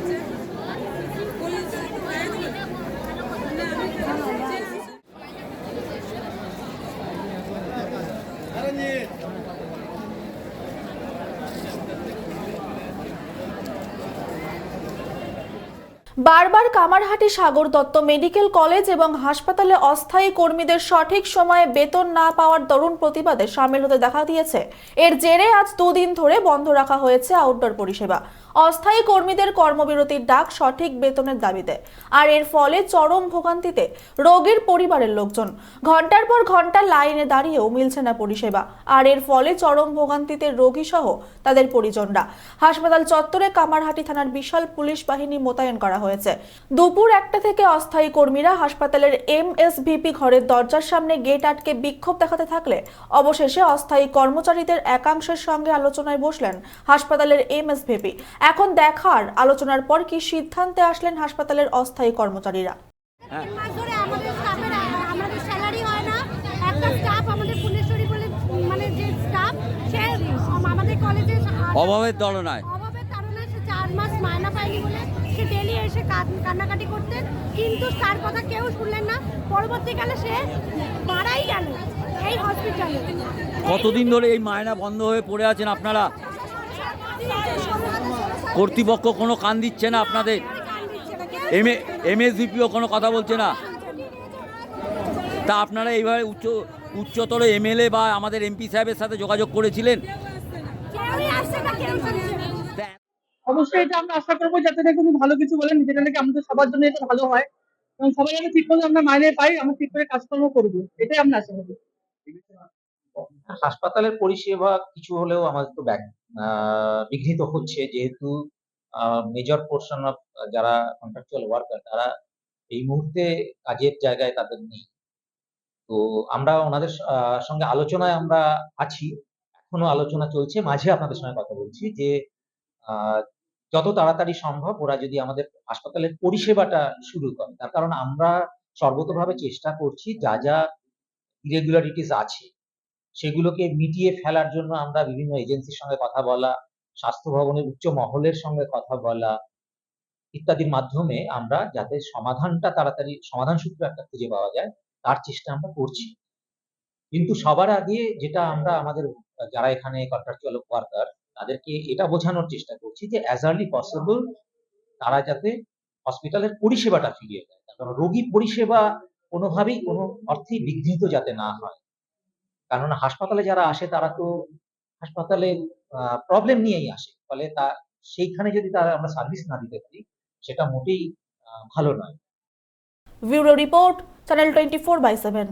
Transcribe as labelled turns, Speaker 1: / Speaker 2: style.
Speaker 1: আছে
Speaker 2: বারবার Kamarhati Sagar Dutta medical college এবং হাসপাতালে অস্থায়ী কর্মীদের সঠিক সময়ে বেতন না পাওয়ার দরুণ প্রতিবাদে সামিল হতে দেখা দিয়েছে। এর জেরে আজ দুদিন ধরে বন্ধ রাখা হয়েছে আউটডোর পরিষেবা। অস্থায়ী কর্মীদের কর্মবিরতির ডাক সঠিক বেতনের দাবিতে। আর এর ফলে চরম ভোগান্তিতে রোগীর পরিবারের লোকজন। ঘণ্টার পর ঘণ্টা লাইনে দাঁড়িয়েও মিলছে না পরিষেবা। আর এর ফলে চরম ভোগান্তিতে রোগী সহ তাদের পরিজনরা। হাসপাতাল চত্বরে কামারহাটি থানার বিশাল পুলিশ বাহিনী মোতায়েন করা হয়েছে। দুপুর একটা থেকে অস্থায়ী কর্মীরা হাসপাতালের এমএসভিপি ঘরের দরজার সামনে গেট আটকে বিক্ষোভ দেখাতে থাকলে অবশেষে অস্থায়ী কর্মচারীদের একাংশের সঙ্গে আলোচনায় বসলেন হাসপাতালের এমএসভিপি। এখন দেখার আলোচনার পর কি সিদ্ধান্তে আসলেন হাসপাতালের অস্থায়ী কর্মচারীরা?
Speaker 3: তিন মাস ধরে আমাদের স্টাফের আমাদের স্যালারি হয় না। একটা স্টাফ আমাদের ফুলেশ্বরী বলে মানে যে স্টাফ সে আমাদের কলেজে
Speaker 4: অভাবের
Speaker 3: কারণে চার মাস মায়না পায়নি বলে সে ডেলি এসে কান্নাকাটি করতেন কিন্তু তার কথা কেউ শুনলেন না। পরবর্তীকালে সে মারাই গেল এই হসপিটালে
Speaker 4: কতদিন ধরে এই মায়না বন্ধ হয়ে পড়ে আছেন আপনারা? কর্তৃপক্ষ কোনো কান দিচ্ছে না আপনাদের? এম এমএসভিপিও কোনো কথা বলছে না? তা আপনারা এইভাবে উচ্চ উচ্চতর এমএলএ বা আমাদের এমপি সাহেবের সাথে যোগাযোগ করেছিলেন
Speaker 3: কেউই আসছে না কেউ শুনছে না
Speaker 4: তা
Speaker 5: অবশ্যই এটা আমরা আশা করব যাতে না কোনো ভালো কিছু বলেন যেটা নাকি আমাদের সবার জন্য এটা ভালো হয়। এবং সবাই যেন ঠিক মতো আমরা মাইনে পাই, আমরা ঠিক করে কাজকর্ম করব। এটাই আমরা আশা করি
Speaker 6: হাসপাতালের পরিষেবা কিছু হলেও আমাদের তো ব্যাক বিঘ্নিত হচ্ছে। যেহেতু মেজর পোর্শন অফ যারা কন্ট্রাকচুয়াল ওয়ার্কার তারা এই মুহূর্তে কাজের জায়গায় তাদের নেই। তো আমরা ওনাদের সঙ্গে আলোচনায় আমরা আছি। এখনও আলোচনা চলছে। মাঝে আপনাদের সঙ্গে কথা বলছি যে যত তাড়াতাড়ি সম্ভব ওরা যদি আমাদের হাসপাতালের পরিষেবাটা শুরু করে। তার কারণ আমরা সর্বতভাবে চেষ্টা করছি যা যা ইরেগুলারিটিস আছে, সেগুলোকে মিটিয়ে ফেলার জন্য আমরা বিভিন্ন এজেন্সির সঙ্গে কথা বলা, স্বাস্থ্য ভবনের উচ্চ মহলের সঙ্গে কথা বলা ইত্যাদির মাধ্যমে আমরা যাতে সমাধানটা তাড়াতাড়ি, সমাধান সূত্র একটা খুঁজে পাওয়া যায়, তার চেষ্টা আমরা করছি। কিন্তু সবার আগে যেটা আমরা আমাদের, যারা এখানে কন্ট্রাকচুয়াল ওয়ার্কার তাদেরকে এটা বোঝানোর চেষ্টা করছি যে অ্যাজ আর্লি পসিবল তারা যাতে হসপিটালের পরিষেবাটা ফিরিয়ে দেয় কারণ রোগী পরিষেবা কোনোভাবেই কোনো অর্থেই বিঘ্নিত যাতে না হয়। কারণ হাসপাতালে যারা আসে তারা তো হাসপাতালে প্রবলেম নিয়েই আসে। ফলে তা, সেইখানে যদি তারা আমরা সার্ভিস না দিতে পারি, সেটা মোটেই ভালো নয়।
Speaker 2: Bureau report channel twenty four by seven